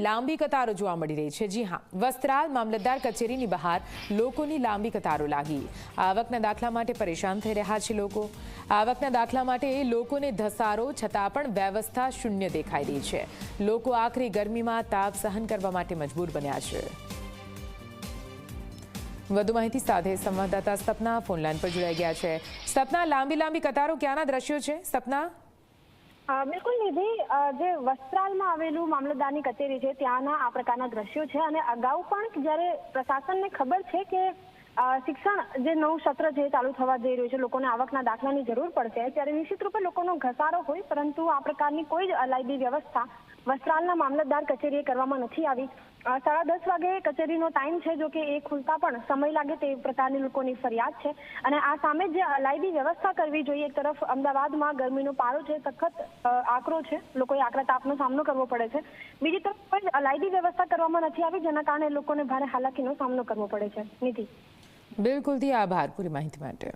લાંબી કતારો જોવા મળી રહી છે. જી હા, વસ્ત્રાલ મામલતદાર કચેરીની બહાર લોકોની લાંબી કતારો લાગી. આવકના દાખલા માટે પરેશાન થઈ રહ્યા છે લોકો. આવકના દાખલા માટે લોકોને ધસારો, છતાં પણ વ્યવસ્થા શૂન્ય દેખાઈ રહી છે. લોકો આખરી ગરમીમાં તાપ સહન કરવા માટે મજબૂર બન્યા છે. વધુ માહિતી સાથે સંવાદદાતા સપના ફોનલાઈન પર જોડાઈ ગયા છે. સપના લાંબી લાંબી કતારો ક્યાંના દ્રશ્યો છે? સપના? બિલકુલ નિધિ. જે વસ્ત્રાલમાં આવેલું મામલતદારની કચેરી છે, ત્યાંના આ પ્રકારના દ્રશ્યો છે અને અગાઉ પણ જ્યારે પ્રશાસનને ખબર છે કે શિક્ષણ જે નવું સત્ર છે ચાલુ થવા જઈ રહ્યું છે, લોકોને આવકના દાખલાની જરૂર પડશે, ત્યારે નિશ્ચિત રૂપે લોકોનો ઘસારો હોય, પરંતુ આ પ્રકારની કોઈ જ અલાયદી વ્યવસ્થા વસ્ત્રાલના મામલતદાર કચેરીએ કરવામાં નથી આવી. સાડા દસ વાગે કચેરીનો ટાઈમ છે જો કે એ ખુલતા પણ સમય લાગે તે પ્રકારની લોકોની ફરિયાદ છે. અને આ સામે જે અલાયદી વ્યવસ્થા કરવી જોઈએ. એક તરફ અમદાવાદમાં ગરમીનો પારો છે, સખત આકરો છે. લોકોએ આકરા તાપનો સામનો કરવો પડે છે. બીજી તરફ પણ અલાયદી વ્યવસ્થા કરવામાં નથી આવી, જેના કારણે લોકોને ભારે હાલાકીનો સામનો કરવો પડે છે. નીતિ. બિલકુલથી આભાર પૂરી માહિતી માટે.